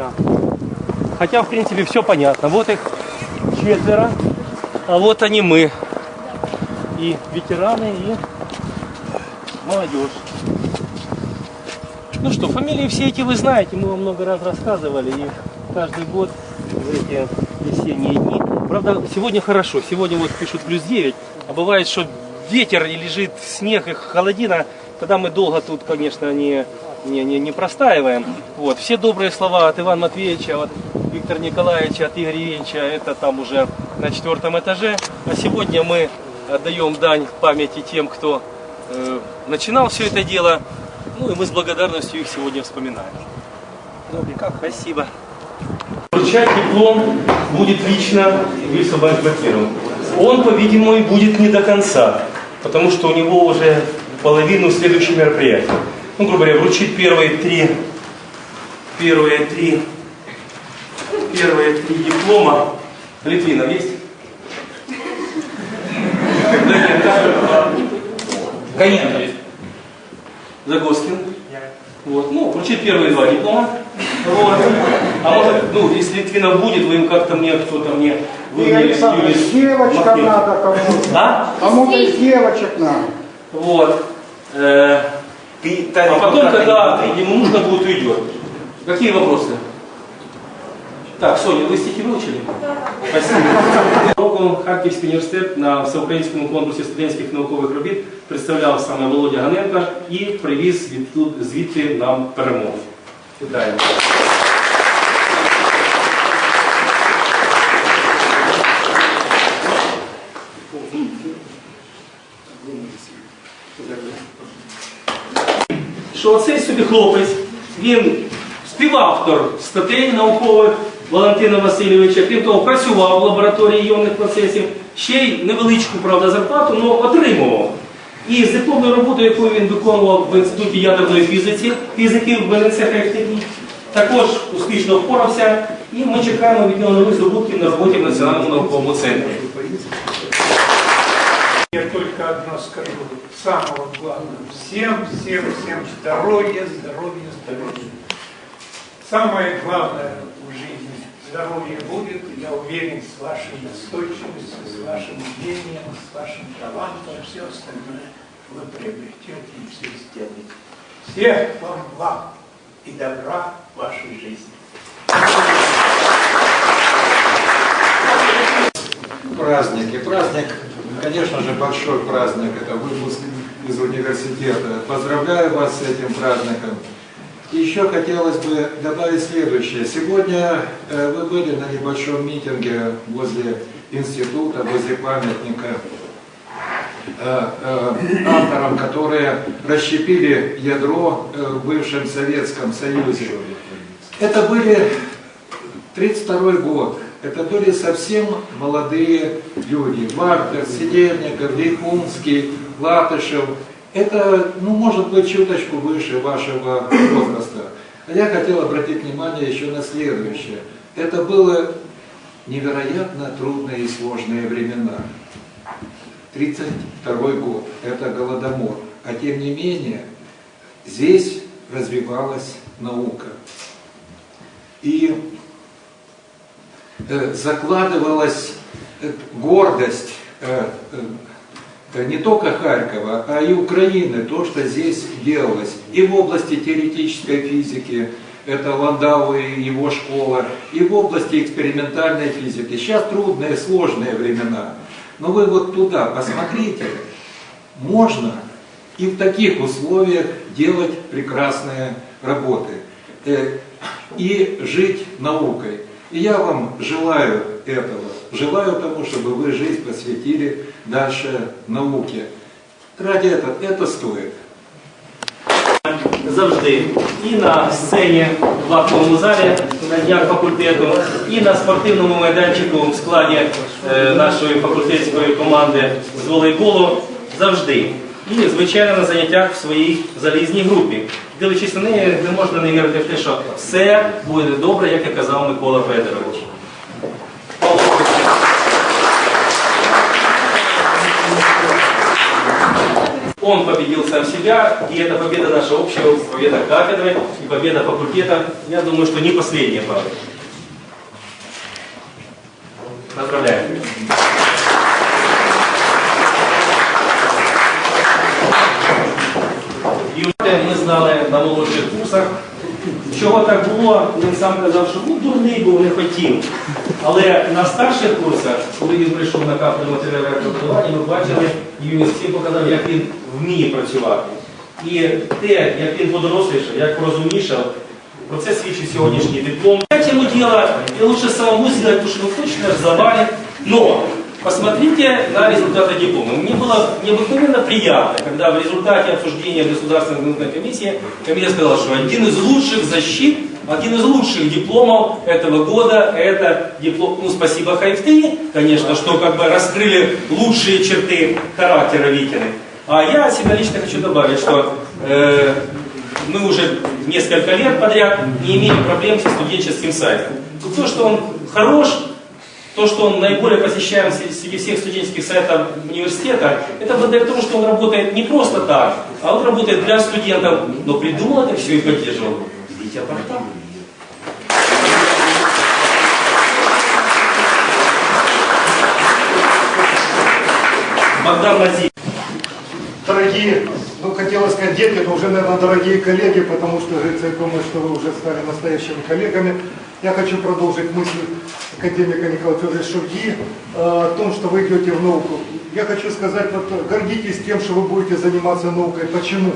отлично. Хотя, в принципе, все понятно. Вот их четверо, а вот они мы. И ветераны, и молодежь. Ну что, фамилии все эти вы знаете, мы вам много раз рассказывали. И каждый год в эти весенние дни. Правда, сегодня хорошо. Сегодня вот пишут плюс 9. А бывает, что ветер и лежит снег и холодина. Тогда мы долго тут, конечно, не, не, не, не простаиваем. Вот. Все добрые слова от Ивана Матвеевича, от Виктора Николаевича, от Игоря Евгеньевича, это там уже на четвертом этаже. А сегодня мы отдаем дань памяти тем, кто э, начинал все это дело. Ну и мы с благодарностью их сегодня вспоминаем. Добренько, спасибо. Вручать диплом будет лично Вильса Банкбакиров. Он, по-видимому, будет не до конца, потому что у него уже половину следующих мероприятий. Ну, грубо говоря, вручить первые три, первые три, первые три диплома. Литвинов есть? Да нет. Коненко есть. Загоскин. Вот. Ну, вручить первые два диплома. Вот. А может, ну, если Литвинов будет, вы им как-то мне, кто-то мне, вы мне Юрий девочкам надо кому-то. А? Кому-то из девочек надо. Вот. Э, Ты, а потом, когда ему нужно будет, уйдет. Какие вопросы? Так, Соня, вы стихи выучили? Спасибо. Року Харківський університет на всеукраїнському конкурсі студентських наукових робіт представляв саме Володя Ганенко і привіз звідту- звідти нам перемогу. Вітаємо. Що цей собі хлопець, він співавтор статей наукових Валентина Васильовича, крім того, працював в лабораторії іонних процесів, ще й невеличку, правда, зарплату, але отримував. І з дипломною роботою, яку він виконував в Інституті ядерної фізики, фізики в Венецехтехніці, також успішно впорався, і ми чекаємо від нього нових здобутків на роботі в Національному науковому центрі. Я только одно скажу, самого главного. Всем, всем, всем здоровья, здоровья, здоровья. Самое главное в жизни здоровье будет, я уверен, с вашей настойчивостью, с вашим умением, с вашим талантом, все остальное вы приобретете и все сделаете. Всех вам благ и добра в вашей жизни. праздник. И праздник, конечно же, большой праздник. Это выпуск из университета. Поздравляю вас с этим праздником. Еще хотелось бы добавить следующее. Сегодня э, вы были на небольшом митинге возле института, возле памятника э, э, авторам, которые расщепили ядро в бывшем Советском Союзе. Это были 32 год. Это были совсем молодые люди. Вартер, Сидельников, Лейхунский, Латышев. Это, ну, может быть, чуточку выше вашего возраста. А я хотел обратить внимание еще на следующее. Это было невероятно трудные и сложные времена. 32 год, это Голодомор. А тем не менее, здесь развивалась наука. И закладывалась э, гордость э, э, не только Харькова, а и Украины, то, что здесь делалось. И в области теоретической физики, это Ландау и его школа, и в области экспериментальной физики. Сейчас трудные, сложные времена. Но вы вот туда посмотрите, можно и в таких условиях делать прекрасные работы э, и жить наукой. И я вам желаю этого. Желаю тому, чтобы вы жизнь посвятили дальше науке. Ради этого это стоит. завжди і на сцені в актовому залі на днях факультету, і на спортивному майданчику в складі е, нашої факультетської команди з волейболу завжди. І, звичайно, на заняттях в своїй залізній групі. Дивлячись на неї, не можна не вірити в те, що все буде добре, як і казав Микола Федорович. Он победил сам себя, и это победа наша общая, победа кафедры и победа факультета. Я думаю, что не последняя, правда. Поздравляю. Чого так було, він сам казав, що ну, дурний був, не хотів. Але на старших курсах, коли він прийшов на кафедру матеріального преподавання, ми бачили, і він всім показав, як він вміє працювати. І те, як він подорослішав, як порозумнішав, про це свідчить сьогоднішній диплом. Ему дело, и лучше самому сделать, потому что вы точно завалит. Но посмотрите на результаты диплома. Мне было необыкновенно приятно, когда в результате обсуждения Государственной экзаменационной комиссии комиссия сказала, что один из лучших защит, один из лучших дипломов этого года, это диплом, ну спасибо Хайфты, конечно, что как бы раскрыли лучшие черты характера Витины. А я от себя лично хочу добавить, что э, мы уже несколько лет подряд не имеем проблем со студенческим сайтом. То, что он хорош, то, что он наиболее посещаем среди всех студенческих сайтов университета, это благодаря тому, что он работает не просто так, а он работает для студентов, но придумал это все и поддерживал Витя Портал. Богдан Назив. Дорогие, ну хотелось сказать дети, но уже, наверное, дорогие коллеги, потому что я думаю, что вы уже стали настоящими коллегами. Я хочу продолжить мысль академика Николая Федоровича Шевги э, о том, что вы идете в науку. Я хочу сказать, вот гордитесь тем, что вы будете заниматься наукой. Почему?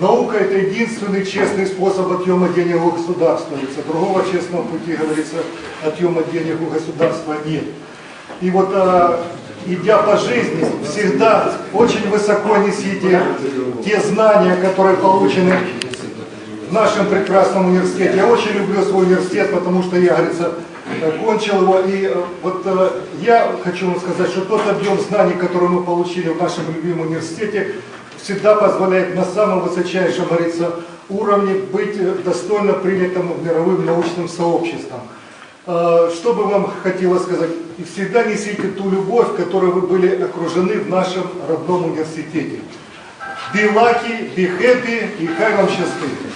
Наука – это единственный честный способ отъема денег у государства. Другого честного пути, говорится, отъема денег у государства нет. И вот а, идя по жизни, всегда очень высоко несите те знания, которые получены в нашем прекрасном университете. Я очень люблю свой университет, потому что я, говорится, кончил его. И э, вот э, я хочу вам сказать, что тот объем знаний, который мы получили в нашем любимом университете, всегда позволяет на самом высочайшем, говорится, уровне быть э, достойно принятым мировым научным сообществом. Что бы вам хотелось сказать? И всегда несите ту любовь, которой вы были окружены в нашем родном университете. Be lucky, be happy и хай вам щастить.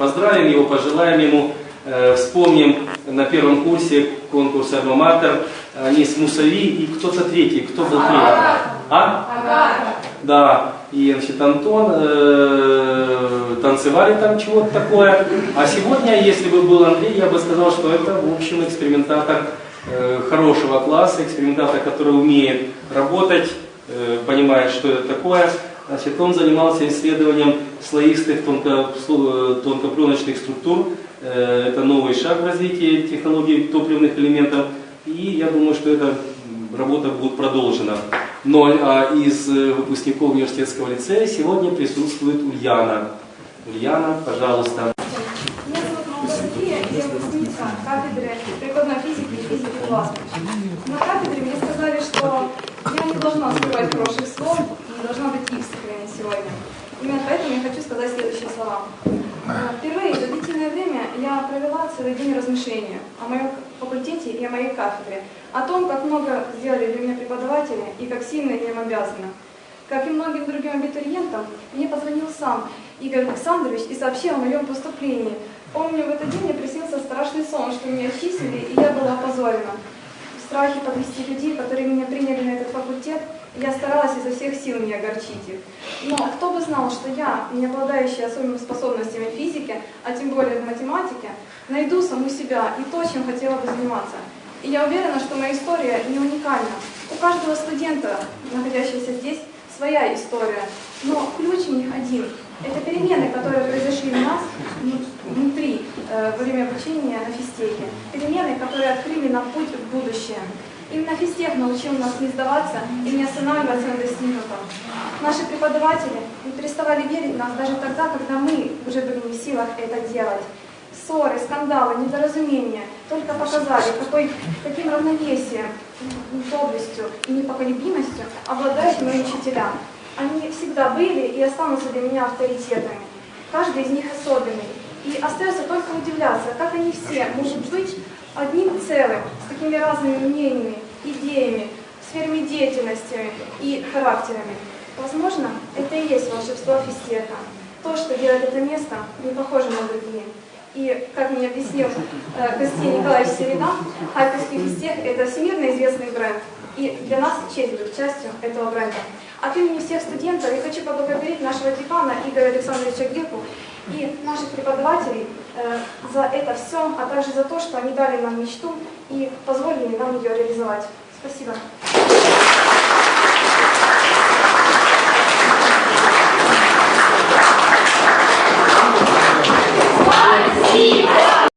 Поздравим его, пожелаем ему, э, вспомним на первом курсе конкурса «Альма-Матер», они с Мусави и кто-то третий, кто был третий? А? Да, и значит, Антон, э, танцевали там чего-то такое. А сегодня, если бы был Андрей, я бы сказал, что это, в общем, экспериментатор э, хорошего класса, экспериментатор, который умеет работать, э, понимает, что это такое. Значит, он занимался исследованием слоистых э, тонкопленочных структур. Это новый шаг в развитии технологий топливных элементов. И я думаю, что эта работа будет продолжена. Но а, из э, выпускников университетского лицея сегодня присутствует Ульяна. Ульяна, пожалуйста. Меня зовут Молодая София, я выпускница кафедры прикладной физики плазмы. На кафедре мне сказали, что я не должна скрывать хороших слов, не должна быть искренней сегодня. Именно поэтому я хочу сказать следующие слова. Впервые за длительное время я провела целый день размышления о моем факультете и о моей кафедре, о том, как много сделали для меня преподаватели и как сильно я им обязана. Как и многим другим абитуриентам, мне позвонил сам Игорь Александрович и сообщил о моем поступлении. Помню, в этот день мне приснился страшный сон, что меня отчислили, и я была опозорена. В страхе подвести людей, которые меня приняли на этот факультет, я старалась изо всех сил не огорчить их. Но кто бы знал, что я, не обладающая особыми способностями в физике, а тем более в математике, найду саму себя и то, чем хотела бы заниматься. И я уверена, что моя история не уникальна. У каждого студента, находящегося здесь, своя история, но ключ в них один. Это перемены, которые произошли у нас ну, во время обучения на физтеке. Перемены, которые открыли нам путь в будущее. Именно физтех научил нас не сдаваться и не останавливаться на достигнутом. Наши преподаватели не переставали верить в нас даже тогда, когда мы уже были не в силах это делать. Ссоры, скандалы, недоразумения только показали, какой, каким равновесием, доблестью и непоколебимостью обладают мои учителя. Они всегда были и останутся для меня авторитетами. Каждый из них особенный. И остается только удивляться, как они все могут быть одним целым, с такими разными мнениями, идеями, сферами деятельности и характерами. Возможно, это и есть волшебство физтеха. То, что делает это место не похожим на другие. И, как мне объяснил э, Константин Николаевич Середа, Харьковский физтех – это всемирно известный бренд. И для нас честь быть частью этого бренда. От имени всех студентов я хочу поблагодарить нашего декана Игоря Александровича Геку и наших преподавателей э, за это все, а также за то, что они дали нам мечту и позволили нам ее реализовать. Спасибо.